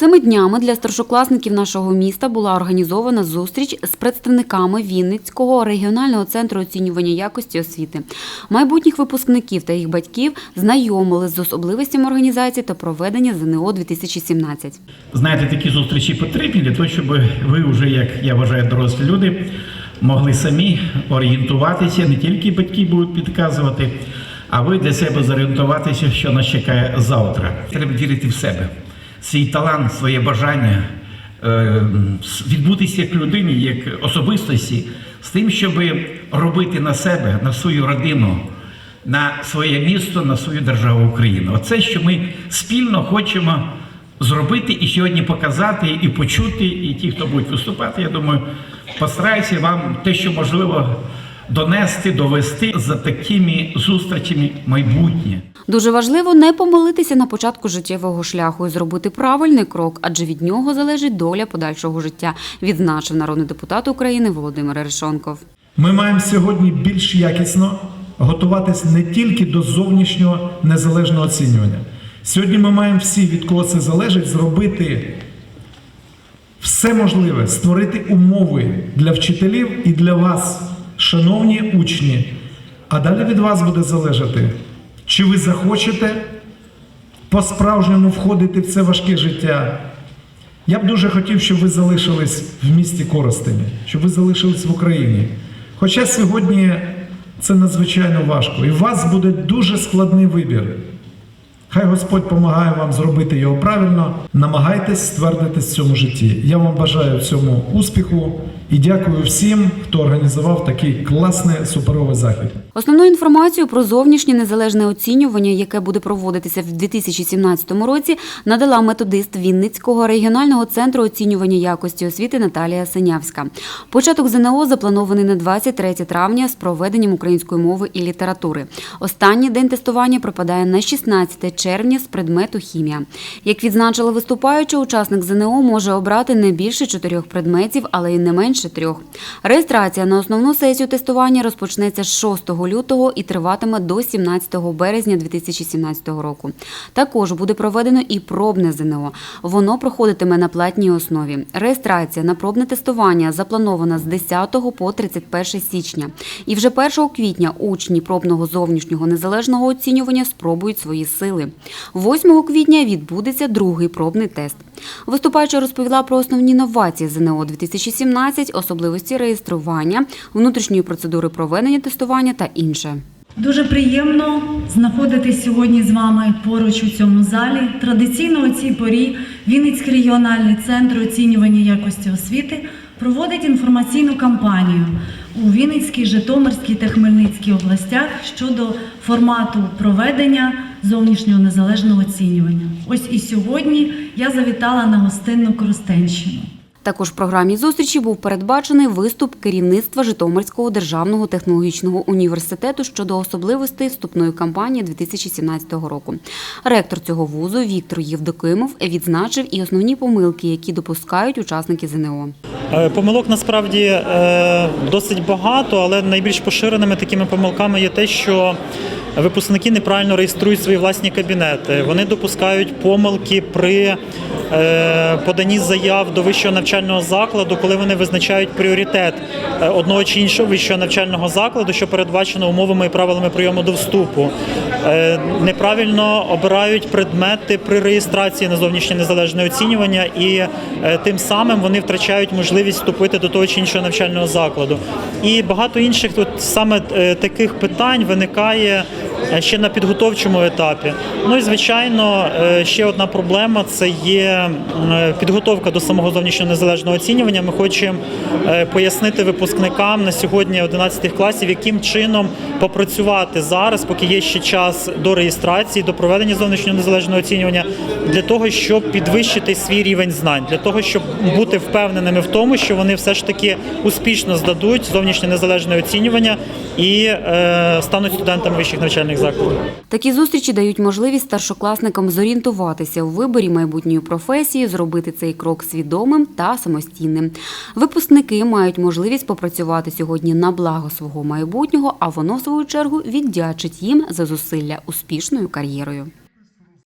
Цими днями для старшокласників нашого міста була організована зустріч з представниками Вінницького регіонального центру оцінювання якості освіти. Майбутніх випускників та їх батьків знайомили з особливостями організації та проведення ЗНО 2017. Знаєте, такі зустрічі потрібні для того, щоб ви вже, як я вважаю, дорослі люди, могли самі орієнтуватися, не тільки батьки будуть підказувати, а ви для себе зорієнтуватися, що нас чекає завтра. Треба вірити в себе, свій талант, своє бажання, е, відбутися як людині, як особистості, з тим, щоб робити на себе, на свою родину. На своє місто, на свою державу Україну. Оце, що ми спільно хочемо зробити і сьогодні показати, і почути, і ті, хто будуть виступати, я думаю, постараються вам те, що можливо донести, довести за такими зустрічами майбутнє. Дуже важливо не помилитися на початку життєвого шляху і зробити правильний крок, адже від нього залежить доля подальшого життя, відзначив народний депутат України Володимир Арешонков. Ми маємо сьогодні більш якісно готуватись не тільки до зовнішнього незалежного оцінювання. Сьогодні ми маємо всі, від кого це залежить, зробити все можливе, створити умови для вчителів і для вас, шановні учні. А далі від вас буде залежати, чи ви захочете по-справжньому входити в це важке життя. Я б дуже хотів, щоб ви залишились в місті Коростені, щоб ви залишились в Україні. Хоча сьогодні це надзвичайно важко, і у вас буде дуже складний вибір. Хай Господь допомагає вам зробити його правильно. Намагайтесь ствердитись в цьому житті. Я вам бажаю в цьому успіху і дякую всім, хто організував такий класний суперовий захід. Основну інформацію про зовнішнє незалежне оцінювання, яке буде проводитися в 2017 році, надала методист Вінницького регіонального центру оцінювання якості освіти Наталія Синявська. Початок ЗНО запланований на 23 травня з проведенням української мови і літератури. Останній день тестування припадає на 16 червня з предмету хімія. Як відзначила виступаюча, учасник ЗНО може обрати не більше чотирьох предметів, але й не менше трьох. Реєстрація на основну сесію тестування розпочнеться з 6 лютого і триватиме до 17 березня 2017 року. Також буде проведено і пробне ЗНО. Воно проходитиме на платній основі. Реєстрація на пробне тестування запланована з 10 по 31 січня. І вже 1 квітня учні пробного зовнішнього незалежного оцінювання спробують свої сили. 8 квітня відбудеться другий пробний тест. Виступаюча розповіла про основні новації ЗНО 2017, особливості реєстрування, внутрішньої процедури проведення тестування та інше. Дуже приємно знаходитись сьогодні з вами поруч у цьому залі. Традиційно у цій порі Вінницький регіональний центр оцінювання якості освіти проводить інформаційну кампанію у Вінницькій, Житомирській та Хмельницькій областях щодо формату проведення зовнішнього незалежного оцінювання. Ось і сьогодні я завітала на гостинну Коростенщину. Також в програмі зустрічі був передбачений виступ керівництва Житомирського державного технологічного університету щодо особливостей вступної кампанії 2017 року. Ректор цього вузу Віктор Євдокимов відзначив і основні помилки, які допускають учасники ЗНО. Е, Помилок насправді е, досить багато, але найбільш поширеними такими помилками є те, що випускники неправильно реєструють свої власні кабінети. Вони допускають помилки при е, поданні заяв до вищого навчального закладу, коли вони визначають пріоритет е, одного чи іншого вищого навчального закладу, що передбачено умовами і правилами прийому до вступу. Е, Неправильно обирають предмети при реєстрації на зовнішнє незалежне оцінювання, і е, тим самим вони втрачають можливість вступити до того чи іншого навчального закладу. І багато інших тут саме е, таких питань виникає ще на підготовчому етапі. Ну і звичайно, е, ще одна проблема це є е, підготовка до самого зовнішнього незалежного оцінювання. Ми хочемо е, пояснити випускникам на сьогодні 11 класів, яким чином попрацювати зараз, поки є ще час до реєстрації, до проведення зовнішнього незалежного оцінювання, для того, щоб підвищити свій рівень знань, для того, щоб бути впевненими в тому, що вони все ж таки успішно здадуть зовнішнє незалежне оцінювання і е, стануть студентами вищих навчальних закладів. Такі зустрічі дають можливість старшокласникам зорієнтуватися у виборі майбутньої професії, зробити цей крок свідомим та самостійним. Випускники мають можливість попрацювати сьогодні на благо свого майбутнього, а воно в свою чергу віддячить їм за зусилля успішною кар'єрою.